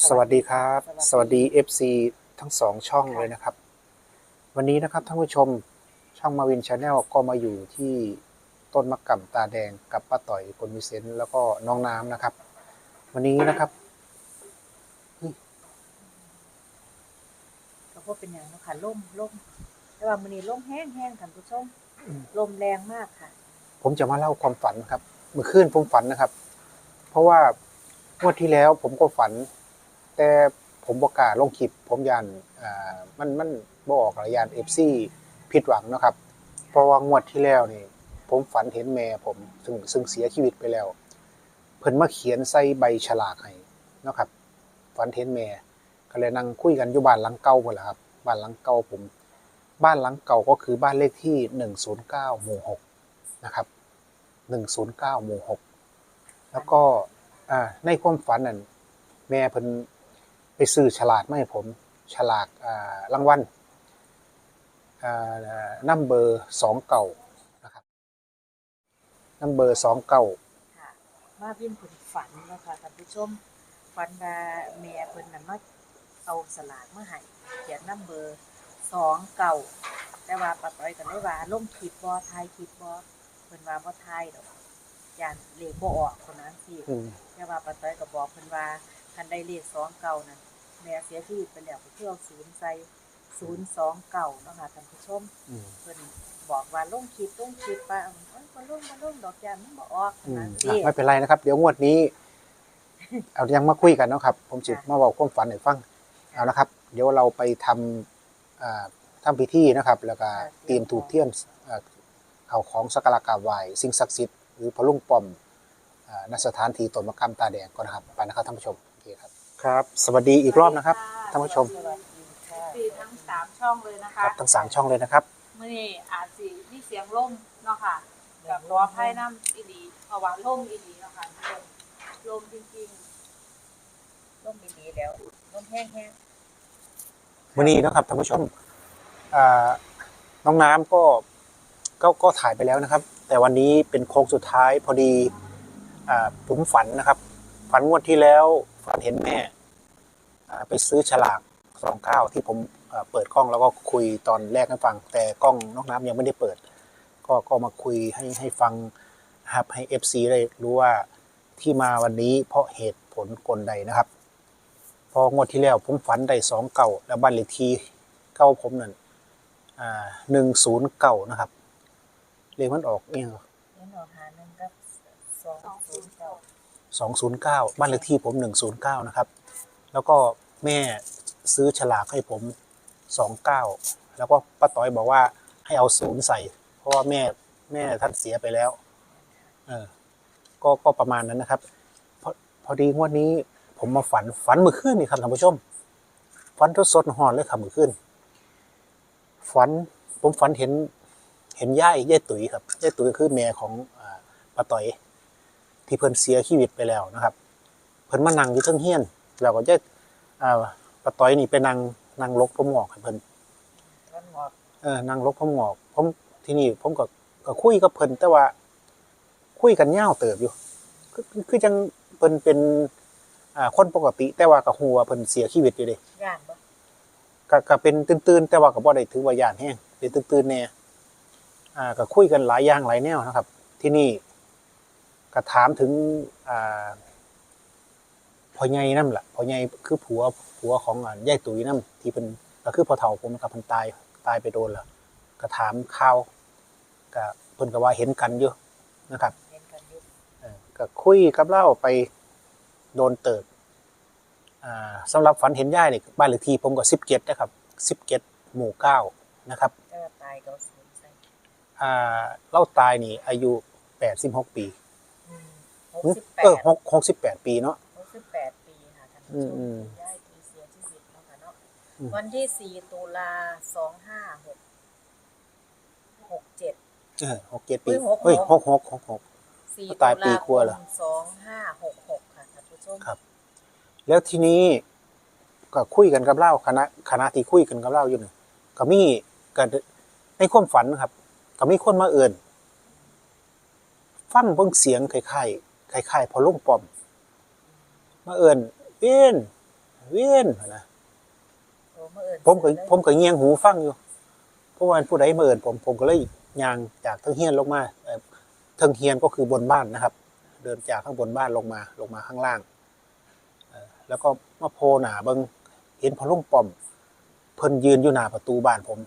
สวัสดีครับสสวัวัสสดีดี FC ทั้งสองช่องเลยนะครับ วันนี้นะครับท่านผู้ชมช่องมาวินชาแนลก็มาอยู่ที่ต้นมะก่ำตาแดงกับป้าต่อยคนมิเซนต์แล้วก็น้องน้ำนะครับ วันนี้นะครับก็พบเป็นอย่างเนาะค่ะล่มล่มแต่ว่ามื้อนี้ล่มแห้งแห้งท่านผู้ชมอืมลมแรงมากค่ะ ผมจะมาเล่าความฝันครับ เมื่อคืนผมฝันนะครับ เพราะว่างวดที่แล้วผมก็ฝัน แต่ผมบอกล้าลงคลิปผมยานมันมันบออกระยานเอฟซีผิดหวังนะครับ เพราะว่างวดที่แล้วนี่ ผมฝันเห็นแม่ผมซึ่งซึ่งเสียชีวิตไปแล้ว เพิ่นมาเขียนใส่ใบฉลากให้นะครับ ฝันเห็นแม่ก็เลยนั่งคุยกันอยู่บ้านหลังเก่าพุ่นล่ะครับบ้านหลังเก่าผม บ้านหลังเก่าก็คือบ้านเลขที่109หมู่6นะครับ109หมู่6แล้วก็ในความฝันนั่นแม่เพิ่น ไปซื้อฉลากมาให้ผม ฉลากอ่ารางวัลอ่านัมเบอร์สองเก่านะครับนัมเบอร์สองเก่าค่ะมาวินเพิ่นฝันเนาะค่ะท่านผู้ชมฝันว่าแม่เพิ่นน่ะมาเอาสลากมาให้เขียนนัมเบอร์สองเก่าแต่ว่าป้าต้อยก็เลยว่าลงคลิปบ่ถ่ายคลิปบ่เพิ่นว่าบ่ถ่ายดอกย่านเลขบ่ออกคนนั้นสิอืมแต่ว่าป้าต้อยก็บอกเพิ่นว่า คันได้เลขสองเก่านั่นแม่เสียชีวิตไปแล้วก็คือเอาศูนย์ใส่ศูนย์สองเก่าเนาะค่ะท่านผู้ชมอืม เพิ่นบอกว่าลงคลิปลงคลิปไปเอาเอ้ยบ่ลงบ่ลงดอกยานมันบ่ออกอืมนะอะสิไม่เป็นไรนะครับ เดี๋ยวงวดนี้ เอายังมาคุยกันเนาะครับ ผมจิมาบอกความฝันให้ฟังเอานะครับ เดี๋ยวเราไปทำอ่าทำพิธีนะครับ แล้วก็เตรียมถูกเทียนอ่าเอาของสักการะกราบไหว้สิ่งศักดิ์สิทธิ์หรือพระลุงป้อมอ่าณสถานที่ต้นมะกำตาแดงก่อนนะครับไปนะครับท่านผู้ชมโอเคครับครับ สวัสดีอีกรอบนะครับท่านผู้ชมสวัสดีค่ะสี่ทั้งสามช่องเลยนะคคะรับทั้งสามช่องเลยนะครับ มื่อนี้อาจสิมีเสียงล่มเนาะค่ะกับตัวไพ่น้ำอีดีเพราะว่าล่มอีดีเนาะค่ะลมลมจริงลงดีๆแล้วลงแห้งวันนี้นะครับท่านผู้ชมอ่าน้องน้ำก็ก็ก็ถ่ายไปแล้วนะครับ แต่วันนี้เป็นโค้งสุดท้ายพอดีอ่าผมฝันนะครับ ฝันงวดที่แล้ว ฝันเห็นแม่ไปซื้อฉลากสองเก้าที่ผมเปิดกล้องแล้วก็คุยตอนแรกให้ฟัง แต่กล้องนองน้ำยังไม่ได้เปิด ก็ก็มาคุยให้ให้ฟังครับให้ FC ได้รู้ว่าที่มาวันนี้เพราะเหตุผลกลใดนะครับ พองวดที่แล้วผมฝันได้สองเก่าแล้วบ้านเลขที่เก้าผมนั่นอ่าหนึ่งศูนย์เก่านะครับเลขมันออกเนี่ยๆนี่หนอหาหนึงกับสองศูนย์เก้า สองศูนย์เก้าบ้านเลขที่ผมหนึ่งศูนย์เก้านะครับ แล้วก็แม่ซื้อฉลากให้ผมสองเก้าแล้วก็ป้าต้อยบอกว่าให้เอาศูนย์ใส่ เพราะว่าแม่แม่ท่านเสียไปแล้ว เออ ก็ก็ประมาณนั้นนะครับ พอพอดีงวดนี้ผมมาฝันฝันเมื่อคืนนี่ครับท่านผู้ชม ฝันสดหอนเลยครับเมื่อคืนฝันผมฝันเห็นเห็นย่ายย่ายตุ๋ยครับย่ายตุ๋ยคือแม่ของอป้าต่อย ที่เพิ่นเสียชีวิตไปแล้วนะครับเพิ่นมานั่งอยู่เทั้งเฮียนแล้วก็ย่ายอ่าป้าต่อยนี่ไปนั่งนั่งลกผมงอกให้เพิ่นมันงอกเออนั่งลกผมงอกผมที่นี่ผมก็ก็คุยกับเพิ่นแต่ว่าคุยกันยาวเติบอยู่ คือคือคือจังเพิ่นเป็นอ่าคนปกติ แต่ว่าก็ฮู้ว่าเพิ่นเสียชีวิตอยู่เด้ย่านบ่ก็ก็เป็นตื่นๆแต่ว่าก็บ่ได้ถือว่าย่านแฮงเป็นตื่นๆแน่อ่าก็คุยกันหลายอย่างหลายแนวนะครับ ที่นี่ ก็ถามถึงอ่าพ่อใหญ่นำล่ะพ่อใหญ่คือผัวผัวของอ่ายายตุ๋ยนํที่เพิ่นก็คือพ่อเฒ่าผมกับเพิ่นตายตายไปโดนแล้วก็ถามข่าวก็เพิ่นก็ว่าเห็นกันอยู่นะครับเห็นกันอยู่เออก็คุยกับเล่าไปโดนเติบอ่าสำหรับฝันเห็นย่ายเนี่ยบ้านเลขที่ผมก็สิบเจ็ดนะครับสิบเจ็ดหมู่เก้านะครับแต่ว่าตายก็เอาศูนย์ใส่อ่าเล่าตายนี่อายุแปดสิบหกปีอืม หกสิบแปเออดหกหกสิบแปดปีเนาะ หกสิบแปดปีค่ะท่านผู้ชอืมมอืมย่ายที่เสียชีวิตเนาะค่ะเนาะอืม วันที่สี่ตุลาสองห้าหกหกเจ็ด เออหกเจ็ดปีเฮ้ยหกหก เฮ้ยหกหกหกหก สี่ตายปีกว่าเหรอสองห้าหกหกค่ะท่านผู้ชม ครับ แล้วทีนี้ก็คุยกันกับเล่าคณะคณะที่คุยกันกับเล่าอยู่นี่ก็มีกันในความฝันนะครับ ก็มีคนมาเอื่น ฟังเบิ่งเสียงคล้ายๆ คล้ายๆพอลุงปอม มาเอื่นเอ็นเว้นนะโอ้มาเอิ้นผมก็ซื้อเลยผมก็เงียงหูฟังอยู่เพราะว่าผู้ใดมาเอินผมผมก็เลยย่างจากเทิงเฮียนลงมาเอ่อเทิงเฮียนก็คือบนบ้านนะครับ เดินจากข้างบนบ้านลงมาลงมาข้างล่างเอ่อแล้วก็มาโพหนาเบิงเห็นพอลุงป้อม เพิ่นยืนอยู่หน้าประตูบ้านผม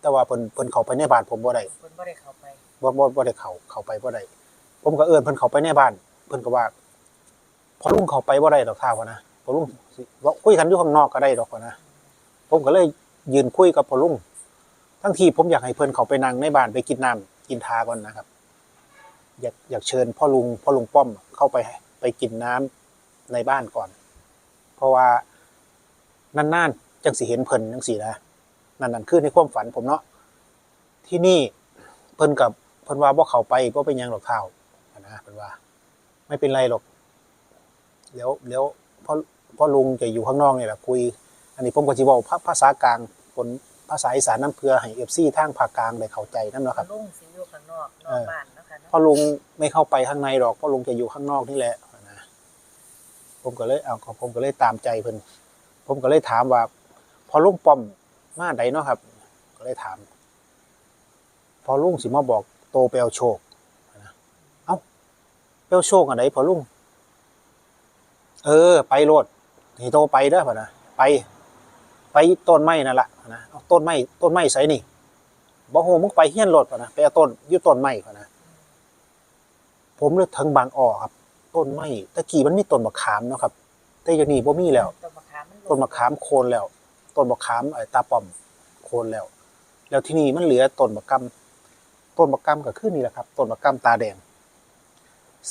แต่ว่าเพิ่นเพิ่นเข้าไปในบ้านผมบ่ได้เพิ่นบ่ได้เข้าไปบ่บ่บ่ได้เข้าเข้าไปบ่ได้ผมก็เอิ้นเพิ่นเข้าไปในบ้าน เพิ่นก็ว่า พอลุงเข้าไปบ่าได้ดอกท่าวะนะพอลุงว่าคุยกันอยู่ข้างนอกก็ได้ดอกวะนะผมก็เลยยืนคุยกับพอลุงทั้งที่ผมอยากให้เพิ่นเขาไปนั่งในบ้านไปกินน้ำกินทาก่อนนะครับ อยากอยากเชิญพ่อลุงพ่อลุงป้อมเข้าไปไปกินน้ำในบ้านก่อน เพราะว่านานๆจังสิเห็นเพิ่นจังสินะนั่นนั่นคือในความฝันผมเนาะที่นี่เพิ่นกับเพิ่นว่าบ่เขาไปบ่เป็นยังหรอกเท่านะเพิ่นว่า ไม่เป็นไรหรอก เดี๋ยวเดี๋ยวพ่อพ่อลุงจะอยู่ข้างนอกนี่แหละคุย อันนี้ผมก็สิเว้าภาภาษากลางคนภาษาอีสานน้ำเพื่อให้ FC ทางภาคกลางได้เข้าใจนำเนาะครับลุงสิอยู่ข้างนอกนเออกอบ้านเนาะค่ะเนาะพ่อลุงไม่เข้าไปข้างในหรอกพ่อลุงจะอยู่ข้างนอกนี่แหละนะผมก็เลยเอาผมก็เลยตามใจเพิ่นผมก็เลยถามว่าพอลุงป้อมมาใดเนาะครับ ก็เลยถาม พอลุงสิมาบอกโตเปลวโชคนะเอ้า เปลวโชคอันไหนพอลุงเออ ไปโลดนี่โตไปเด้อพ่ะนะไป ไปต้นไม้นั่นแหละนะเอาต้นไม้ต้นไม้ใส่นี่บ่โหมึงไปเฮี้ยนโลดพ่ะนะไปเอาต้นยู่ต้นไม้พ่ะนะผมเลยถึงบางอ้อครับ ต้นไม้ตะกี้มันมีต้นมะขามเนาะครับ แต่เดี๋ยนี้บ่มีแล้วต้นมะขามต้นมะขามโคนแล้ว ต้นมะขามไอ้ตาป่อมโคนแล้ว แล้วที่นี่มันเหลือต้นมะกำต้นมะกำก็คือนี่แหละครับ ต้นมะกำตาแดง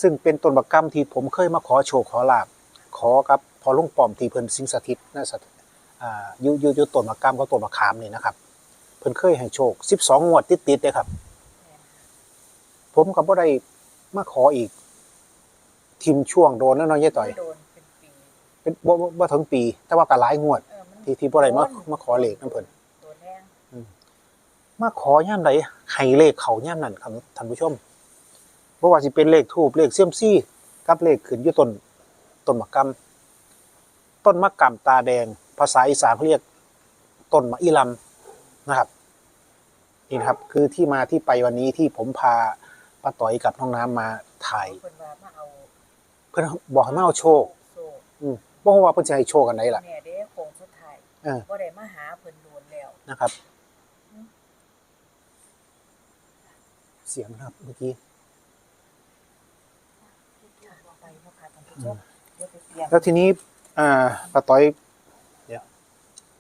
ซึ่งเป็นต้นมะกำที่ผมเคยมาขอโชคขอลาบขอกับพอลุงป้อมที่เพิ่นสิงสถิตนะสถอ่าอยู่อยู่อยู่ต้นมะกำกับต้นมะขามนี่นะครับ เพิ่นเคยให้โชค 12 งวดติดๆเลยครับ ผมก็บ่ได้มาขออีก ทิมช่วงโดนแล้วเนาะยายต่อย โดนเป็นปีเป็นบ่บ่บ่ถึงปี แต่ว่าก็หลายงวด เออมันที่ที่บ่ได้มามาขอเลขนํเพิ่น โดนแรงมาขอย่ามใดให้เลขเขาย่ามนั้นครับท่านผู้ชม บ่ว่าสิเป็นเลขทูบเลขเสี่ยมซี่กับเลขขึ้นอยู่ต้นต้นมะกำต้นมะกำตาแดง ภาษาอีสานเขาเรียกต้นมะอีลำนะครับนี่นะครับคือที่มาที่ไปวันนี้ที่ผมพาป้าต่อยกับน้องน้ำมาถ่าย เพิ่นว่ามาเอาเพิ่นบอกให้มาเอาโชคโซ่อืมบ่ฮู้ว่าเพิ่นสิให้โชคกันไหนล่ะแม่เด้โค้งสุดท้ายเออบ่ได้มาหาเพิ่นโดนแล้วนะครับ เสียงนะครับเมื่อกี้ ค่ะไปเนาะค่ะท่านผู้ชมเดี๋ยวไปเตรียม แล้วทีนี้อ่าป้าต้อย เดี๋ยว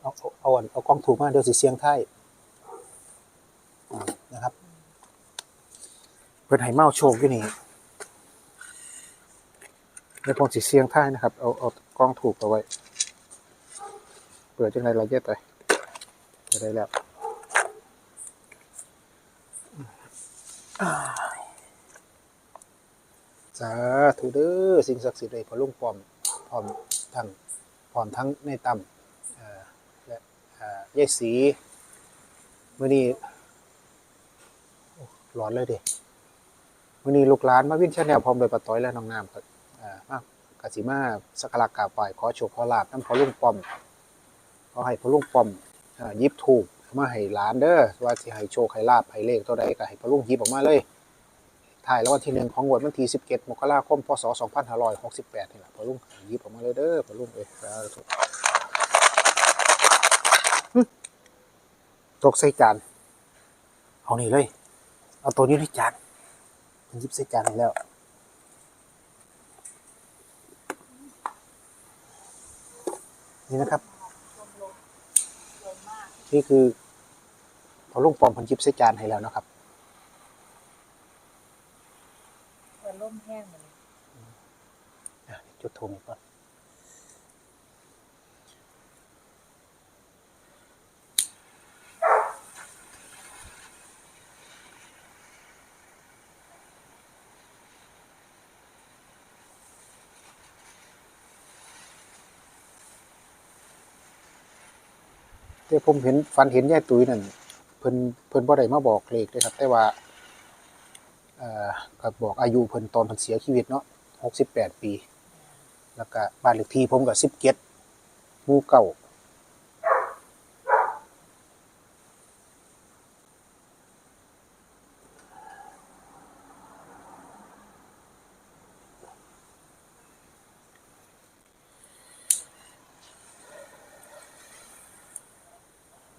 เอาเอาเอาอันเอากล้องถูกมาเดี๋ยวสิเสียงไทายอ่านะครับเพิ่นให้เมาโชคอยู่นี่เดี๋ยวผมสิเสียงไทายนะครับ เอาเอากล้องถูกเอาไว้ เปิดจังไรเราเย็ดไปเปิดได้แล้ว สาธุเด้อสิ่งศักดิ์สิทธิ์เลยพอลุงปอมพร้อมทั้งพร้อมทั้งในตั้มและเอ่อยายสีมื้อนี้ร้อนเลยเดิมื้อนี้ลูกหลานมาวินชาแนลพร้อมโดยป้าต้อยและน้องน้ำครับอ่ามากกสิมาสักการะกาบไหว้ขอโชคขอลาบน้ำพอลุงปอมขอให้พอลุงปอมเอ่อหยิบถูกมาให้หลานเด้อว่าสิให้โชคให้ลาบให้เลขตัวใดก็ให้พอลุงยิบออกมาเลย ถ่ายแล้ววันที่หนึ่งของงวดวันที่17มกราคมพศ2568นี่แหละพอลุงหยิบออกมาเลยเด้อพอลุงเอ้ยตกใส่จานเอานี่เลย เอาตัวนี้ในจานมันยิบใส่จานให้แล้วนี่นะครับ นี่คือพอลุงปอมเพันยิบใส่จานให้แล้วนะครับ เพิ่นล่มแห้งมาเลย อะจุดโทรอีกก่อนแต่ผมเห็นฝันเห็นยายตุ้ยนั่นเพิ่นเพิ่นบ่ได้มาบอกเลขเลยครับ แต่ว่าเอ่อก็บอกอายุเพิ่นตอนเพิ่นเสียชีวิตเนาะ68ปี แล้วก็บ้านเลขที่ผมก็17หมู่เก่า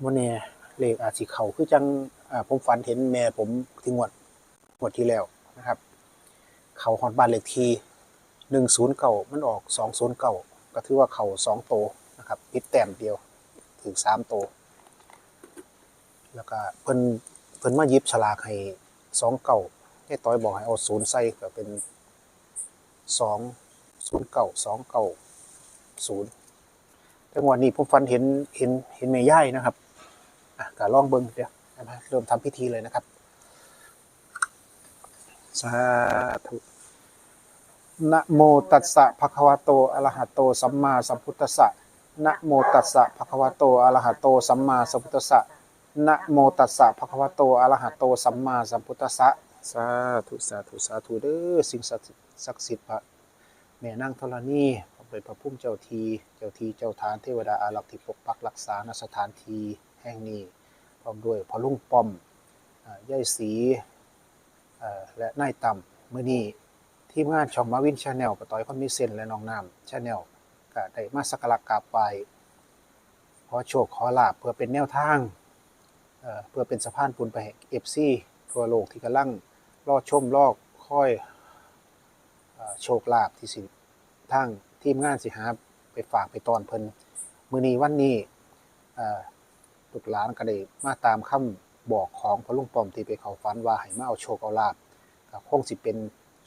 วันนี้เลขอาจสิเขาคือจังผมฝันเห็นแม่ผมที่งวดงวดที่แล้วนะครับ เขาฮอดบ้านเลขที่ หนึ่งศูนย์เก่ามันออกสองศูนย์เก่าก็ถือว่าเข่าสองโตนะครับพิดแต้มเดียวถึงสามโต แล้วก็เพิ่นเพิ่นมายิบฉลากให้สองเก่าให้ต้อยบอกให้เอาศูนย์ใส่ก็เป็นสองศูนย์เก่าสองเก่าศูนย์แต่วันนี้ผมฟันเห็นเห็นเห็นแม่ย่ายนะครับอะก็ลองเบิ่งเดี๋ยวนะเริ่มทำพิธีเลยนะครับ สาธุ นะโมตัสสะภะคะวะโตอะระหะโต สัมมาสัมพุทธัสสะนะโมตัสสะภะคะวะโตอะระหะโต สัมมาสัมพุทธัสสะนะโมตัสสะภะคะวะโตอะระหะโต สัมมาสัมพุทธัสสะสาธุสาธุสาธุเด้อสิ่งศักดิ์สิทธิ์ศักดิ์สิทธิ์พระแม่นางธรณีพระเป็นพระพุ่มเจ้าทีเจ้าทีเจ้าทานเทวดาอารักษ์ที่ปกปักรักษาณสถานที่แห่งนี้พร้อมด้วยพอลุงป้อมย่ายศรีและนายต่ำมื้อนี้ ทีมงานช่องมาวินชาแนลปะต้อยคนมีเส้นและน้องน้ำชาแนลก็ได้มาสักการะกราบไหว้ขอโชคขอลาบเพื่อเป็นแนวทางเเพื่อเป็นสะพานบุญไปให้ FC ทั่วโลกที่กำลังรอชมรอคอยเอ่อโชคลาภที่สิทางทีมงานสิหาไปฝากไปตอนเพิ่นมือนี้วันนี้เอ่อลูกหลานก็ได้มาตามคำบอกของพระลุงปอมที่ไปเขาฝันว่าให้มาเอาโชคเอาลาบก็คงสิเป็น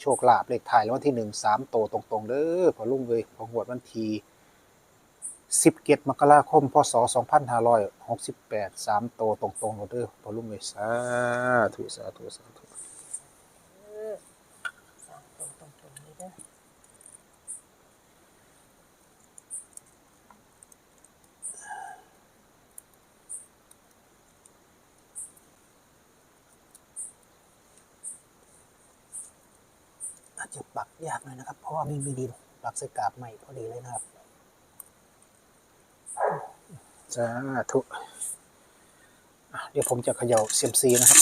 โชคลาภเลขท้ายแล้ววันที่หนึ่งสามโตตรงๆเด้อพอลุ่งเลยพอหวดวันทีสิบเกตมกราคมพศสองพันห้าร้อยหกสิบแปดสามโตตรงๆเด้อพอลุ่งเลยสาธุสาธุสาธุ เออสามตรงตรงตรงนี้เด้อ อาจจะปักยากหน่ อนี่ไม่มีดินปักสกาบใหม่พอดีเลยนะครับสาธุเดี๋ยวผมจะเขย่าเซียมซีนะครับ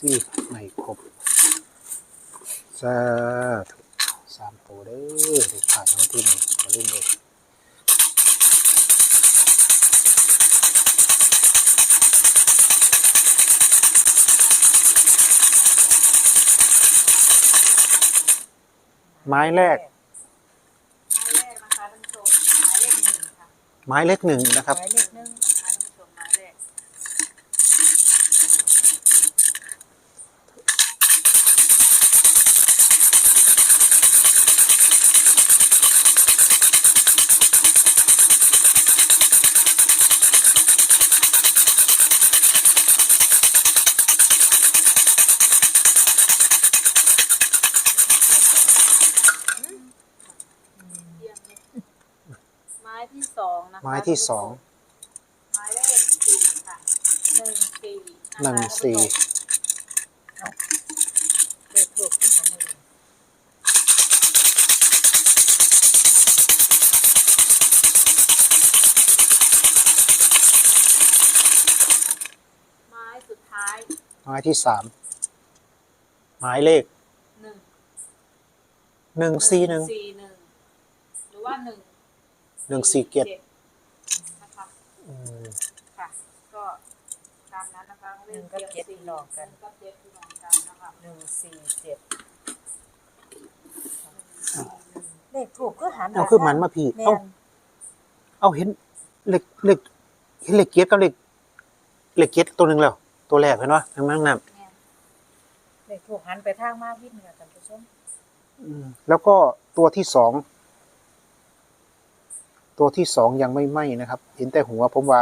สี่ไม่ครบ สาธุสามตัวเด้อถูกผ่านวันที่หนึ่งมาลุ่มเลยไม้แรกหมายแรกนะคะท่านผู้ชมหมายเลขหนึ่งค่ะ ไม้เล็กหนึ่งนะครับ หมายเลขหนึ่ง ที่สองหมายเลขสี่ค่ะหนึ่งสี่ะคะหนึ่งสี่เลขถูกที่ของมือไม้สุดท้ายไม้ที่สามหมายเลขหนึ่งหนึ่งสี่หนึ่งสี่หนึ่งหรือว่าหนึ่งหนึ่งสี่เจ็ดนะคะอืม ค่ะ ก็ตามนั้นนะคะหนึ่งกับเจ็ดพี่น้องกันหนึ่งกับเจ็ดพี่น้องกันนะคะหนึ่งสี่เจ็ดเลขถูกก็หันเอาคือมันมาพี่แม่เอานเอาเห็นเหล็กเหล็กเห็นเหล็กเกียร์กับเหล็กเหล็กเกียร์ตัวหนึ่งแล้ว ตัวแรกเห็นปะข้างล่างน้แม่นเลขถูกหันไปทางมาวินค่ะท่านผู้ชมำอืมแล้วก็ตัวที่สอง ตัวที่สองยังไม่ไหม้นะครับ เห็นแต่หัวผมว่า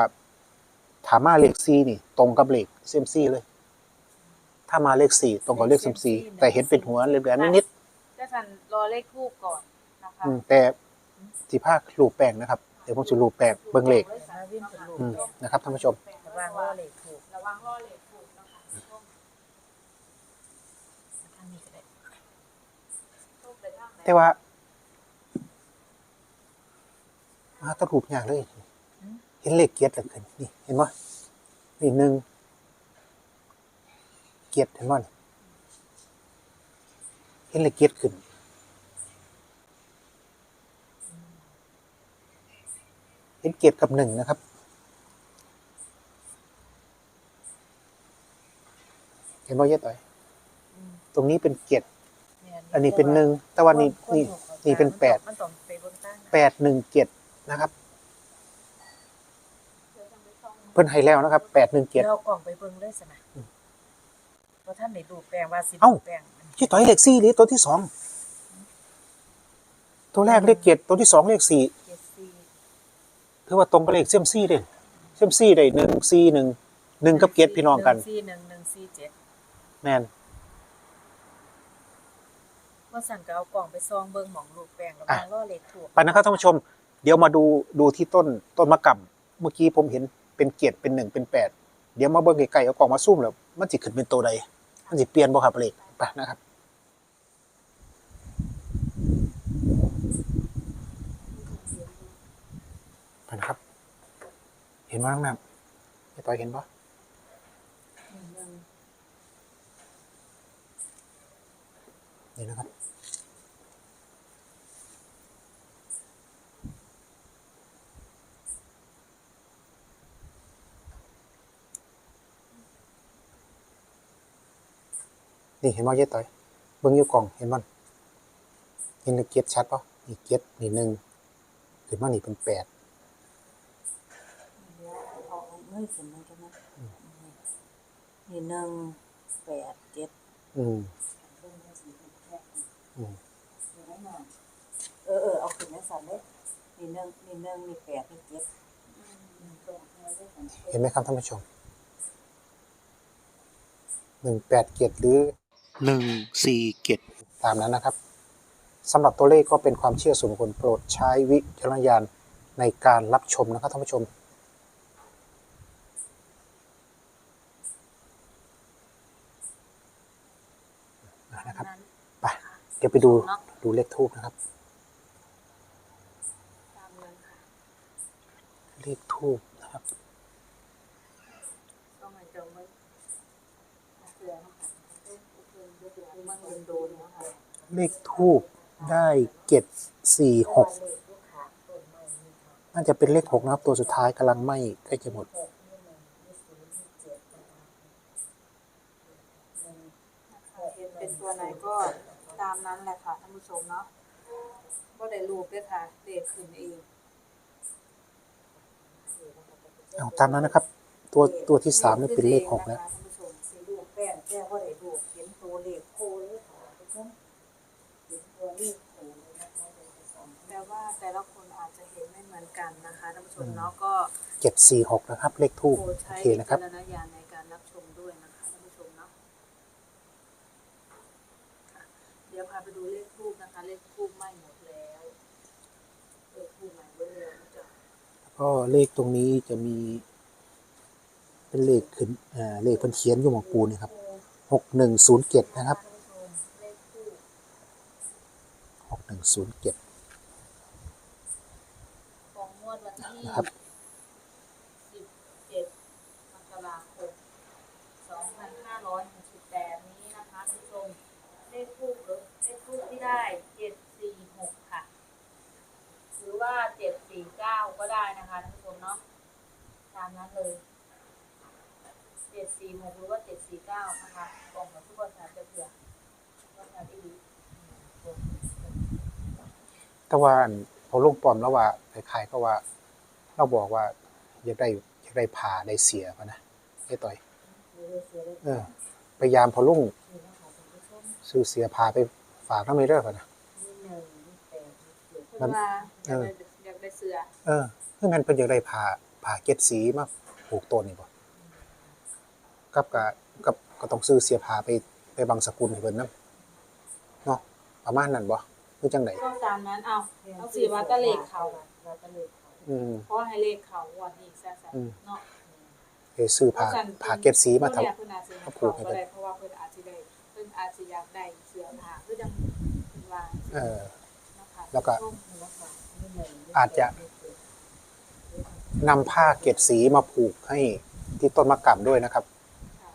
ถามมาเลขซีนี่ ตรงกับเลขเซยมซีเลย ถ้ามาเลขสี่ตรงกับเลขเซยมซีแต่เห็นเป็นหัวเหลือๆนิดจะสั่นรอเลขทูบก่อนนะคะๆอืมแต่สิพารูปแป้งนะครับ เดี๋ยวผมจะรูปแป้งเบิ่งเลขมาวิ่งเป็นลูกอืมนะครับท่านผู้ชม ระวังว่าเลขถูกระวังล่อเหล็กถูกนะคะส้มทางนี้ก็ได้ส้มไปทางไหนแต่ว่า มาตะรูปยากเลยเห็นเลขเกียรติเหลือเกินนี่เห็นบ่นี่หนึ่งเกียรติเห็นบ่นี่เห็นเลขเกียรติขึ้นเห็นเกียรติกับหนึ่งนะครับเห็นบ่เยอะต่อยอืมตรงนี้เป็นเกียรติแม่อันนี้เป็นหนึ่งแต่ว่านี่คนี่ถูกข้านี่เป็นแปดมันต้องไปเบนตั้งแปดหนึ่งเจ็ด นะครับเดี๋ยวจะไปส่องเพิ่นให้แล้วนะครับแปดหนึ่งเจ็ดเดี๋ยวเอากล่องไปเบิ่งเลยสนะเพราะท่านได้ดูแปลงว่าสิเอ้าดูแปลงชื่อต่อยเลขสี่หรือตัวที่สองตัวแรกเลขเจ็ดตัวที่สองเลขสี่เจ็ดสี่ถือว่าตรงกับเลขเซียมซี่เด่นเซียมซี่ได้หนึ่งสี่หนึ่งหนึ่งกับเจ็ดพี่น้องกันหสี่หนึ่งหนึ่งสี่เจ็ดแมนว่าสั่นก็เอากล่องไปซองเบิ่งหมองลูกแปลงแล้วมาล่อเลขถูกไปนะครับท่านผู้ชม เดี๋ยวมาดูดูที่ต้นต้นมะกำเมื่อกี้ผมเห็นเป็นเจ็ดเป็นหนึ่งเป็นแปดเดี๋ยวมาเบิ่งไกลๆเอากล่องมาซุ่มแล้วมันสิขึ้นเป็นตัวใดมันสิเปลี่ยนบ่ครับเลขไปนะครับไปนะครับ เห็นว่าน้องน้ำไอ้ต่อยเห็นปะนี่นะครับ นี่เห็นว่าเย็ดต่อยเบิ้งอยู่กล่องเห็นมันเห็นเกียรชัดปะนี่เกียรนี่หนึ่งเห็นว่านี่เป็นแปดเอาเงยขึ้นมากันนะนี่หนึ่งแปดเจ็ดอืมอืมเออเออเอาขึ้นมาสั่นเลยนี่หนึ่งนี่หนึ่งนี่แปดนี่เจ็ดเห็นไหมครับท่านผู้ชมหนึ่งแปดเกียรหรือ หนึ่งสี่เกียรตามนั้นนะครับสำหรับตัวเลขก็เป็นความเชื่อส่วนบุคคลโปรดใช้วิจารณญาณในการรับชมนะครับท่านผู้ชม นะครับไปเดี๋ยวไปดูดูเลขทูบนะครับตามนั้นค่ะเลขทูบนะครับ ต้องให้เจอมันเสือนะคะมันโดนโดนนะคะ เลขทูบได้เจ็ดสี่หกน่าจะเป็นเลขหกนะครับ ตัวสุดท้ายกำลังไหม้ใกล้จะหมดเห็นเป็นตัวไหนก็ตามนั้นแหละค่ะท่านผู้ชมเนาะก็ได้รูปด้วยค่ะเด็กขึ้นเองเอาตามนั้นนะครับ ตัวตัวที่สามนี่เป็นเลขหกแล้ว แต่ว่าแต่ละคนอาจจะเห็นไม่เหมือนกันนะคะท่านผู้ชมเนาะก็เจ็ดสี่หกนะครับ เลขทูบโปรดโอใช้เควินะครัจาบรณญาณในการรับชมด้วยนะคะท่านผู้ชมเนาะค่ะเดี๋ยวพาไปดูเลขทูบนะคะ เลขทูบไหม้หมดแล้วเลขทูบไหม้หมดแล้วจะก็เลขตรงนี้จะมี เป็นเลขขึ้นอ่าเลขเพิ่นเขียนอยู่หมองปูนี่ครับหกหนึ่งศูนย์เจ็ดนะครับท่านผู้ชมเลขทูบหกหนึ่งศูนย์เจ็ด ของงวดวั นที่นะครับสิบเจ็ดมกราคมสองพันห้าร้อยหกสิบแปดนี้นะคะท่านผู้ชมเลขทูบหรือเลขทูบที่ได้เจ็ดสี่หกค่ะ หรือว่าเจ็ดสี่เก้าก็ได้นะคะท่านผู้ชมเนาะตามนั้นเลยเจ็ดสี่หกหรือว่าเจ็ดสี่เก้านะคะกล่องของทุกคนค่ะจะเผื่อว่าทานได้ดีแต่ว่าอันพอลุงปลอมแล้วว่าคล้ายๆก็ว่า เราบอกว่าอยากได้อยากได้ผ่าได้เสียมานะไอ้ต่อยเออพยายามพอลุงซื้อเสียผ่าไปฝากน้ำไม่เด้อพะนะเพื่อว่าอเอยากอได้อยากได้เสือเออคือมันเป็นอยากได้ผ่าผ่าเก็ดสีมาผูกต้นนี่บ่กับกะกับก็ต้องซื้อเสียผ่าไปไปบางสกุลให้เพิ่นนํเนาะประมาณนั้นบ่คือจังไดก็สตามนั้นเอาเอาสิว่าแตะเลขเขาว่าตะเลขเขา อืมเพราะให้เลขเขาวันนี้ซะอืมๆเนาะเอซื้อผ้าผ้าเก็ดสีมาทำเพิ่นอาจสิให้เขาก็ได้เพราะว่าเพิ่นอาจสิได้เพิ่นอาจสิอยากได้เสื้อผ้าคือจังเพิ่นว่าเออเนาะค่ะแล้วก็นะคะนี่หนึ่งอาจจะนำผ้าเก็ดสีมาผูกให้ที่ต้นมะกำด้วยนะครับ ค่ะ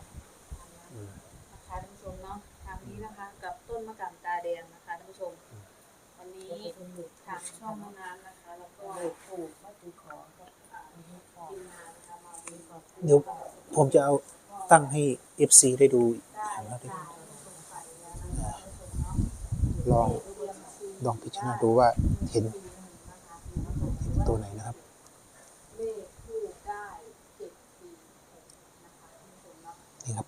อืม นะคะท่านผู้ชมเนาะทางนี้นะคะ กับต้นมะกำตาแดงนะคะท่านผู้ชมวันนี้ทางช่องแม่น้ำนะคะ แล้วก็ เลขถูกมาถูกของก็ อ่าทีมงานนะคะมาดูก่อน เดี๋ยวผมจะเอาตั้งให้ FC ได้ดูองเราด้วยค่ะสงสัยแล้วนะคะท่านผู้ชมเนาะลองลองพิจารณาดูว่าเห็นเห็นตัวไหนนะครับนี่ครับ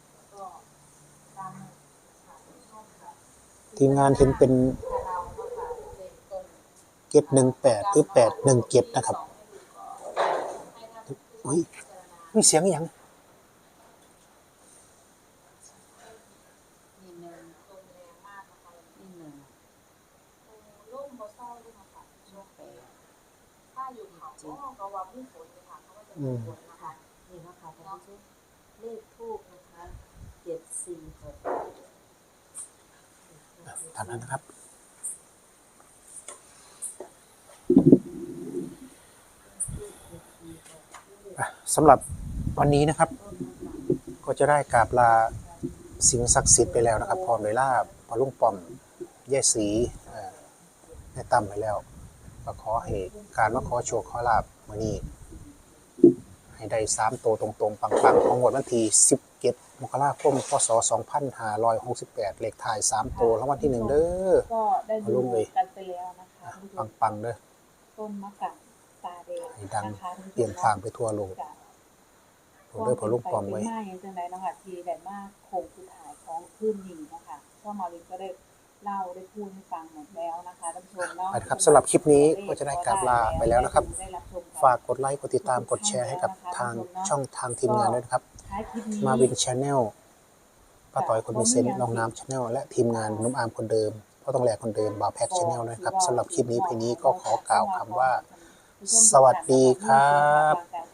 ทีมงานเห็นเป็นเก็ดหนึ่งแปดหรือแปดหนึ่งเก็ดนะครับอุ้ย มีเสียงอหย่างนี่หนึ่งตรงแรงมากนะคะนี่หนึ่งตรงร่มบ่เศร้าด้วยนะคะช่วงแปดถ้าอยู่เขาก็ก็ว่ามีฝนเลยค่ะเขาว่าจะมีฝนนะคะนี่นะคะท่านผู้ชมเลขทูบนะคะเจ็ดสี่หกตามนั้นนะครับอะสำหรับ วันนี้นะครับ ก็จะได้กราบลาสิ่งศักดิ์สิทธิ์ไปแล้วนะครับ พร้อมเลยลาบพอลุงป้อมแย่สีเอ่อแม่ตั้มไปแล้วก็ขอให้การมาขอโชคขอลาบวันนี้ ให้ได้สามตัวตรงๆ ปังๆ ของงวดวันที่17มกราคมพศ2568เลขท้าย3ตัวรางวัลที่หนึ่งเด้อก็ได้เอาดูลงเลยกันไปแล้วนะคะท่านผู้ชมปังๆเด้อต้นมะกะตาแดงให้ดังนะคะเปลี่ยนทางไปทั่วโลก จ้ะผมเด้อพอลุงป้อมไว้เป็นมาอย่างจังไดเนาะค่ะที่ได้มาโคงสุดท้ายของพื้นนี้เนาะค่ะช่องมารินก็ได้เล่าได้พูดให้ฟังหมดแล้วนะคะท่านผู้ชมเนาะไปนะครับสำหรับคลิปนี้ก็จะได้กราบลาไปแล้วนะครับได้รับชมนฝากกดไลค์กดติดตามกดแชร์ให้กับทางช่องทางทีมงานด้วยนะครับท้ายคลิปนี้มาวินชาแนลป้าต่อยคนมีเซนต์น้องน้ำชาแนลและทีมงานนุ่มอาร์มคนเดิมพ่อต้องแหลกคนเดิมบ่าวแพทชาแนลด้วยครับสำหรับคลิปนี้เพลงนี้ก็ขอกล่าวคำว่า สวัสดีครับ